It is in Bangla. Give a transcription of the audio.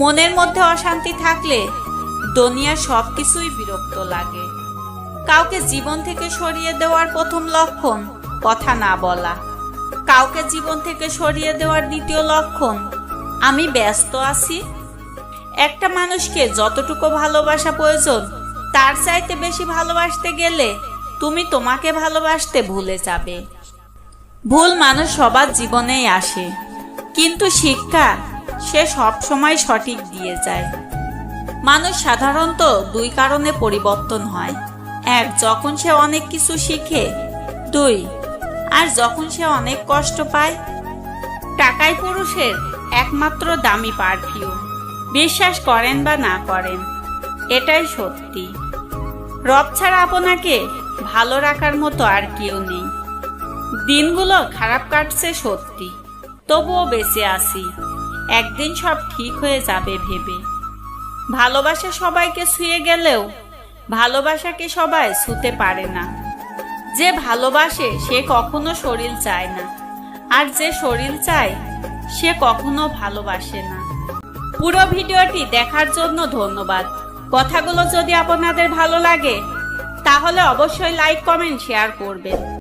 মনের মধ্যে অশান্তি থাকলে দুনিয়ার সব কিছুই বিরক্ত লাগে। কাউকে জীবন থেকে সরিয়ে দেওয়ার প্রথম লক্ষণ কথা না বলা। কাউকে জীবন থেকে সরিয়ে দেওয়ার দ্বিতীয় লক্ষণ, আমি ব্যস্ত আছি। একটা মানুষকে যতটুকু ভালোবাসা প্রয়োজন, তার চাইতে বেশি ভালোবাসতে গেলে তুমি তোমাকে ভালোবাসতে ভুলে যাবে। ভুল মানুষ সবার জীবনেই আসে, কিন্তু শিক্ষা সে সব সময় সঠিক দিয়ে যায়। মানুষ সাধারণত দুই কারণে পরিবর্তন হয়। এক, যখন সে অনেক কিছু শিখে। দুই, আর যখন সে অনেক কষ্ট পায়। টাকাই পুরুষের একমাত্র দামি পারফিউম বিশ্বাস করেন বা না করেন, এটাই সত্যি। রব ছাড়া আপনাকে ভালো রাখার মতো আর কেউ নেই। দিনগুলো খারাপ কাটছে সত্যি, তবুও বেঁচে আছি। একদিন সব ঠিক হয়ে যাবে ভেবে। ভালোবাসা সবাইকে ছুঁয়ে গেলেও ভালোবাসাকে সবাই ছুতে পারে না। যে ভালোবাসে, সে কখনো শরীর চায় না। আর যে শরীর চায়, সে কখনো ভালোবাসে না। পুরো ভিডিওটি দেখার জন্য ধন্যবাদ। কথাগুলো যদি আপনাদের ভালো লাগে, তাহলে অবশ্যই লাইক, কমেন্ট, শেয়ার করবেন।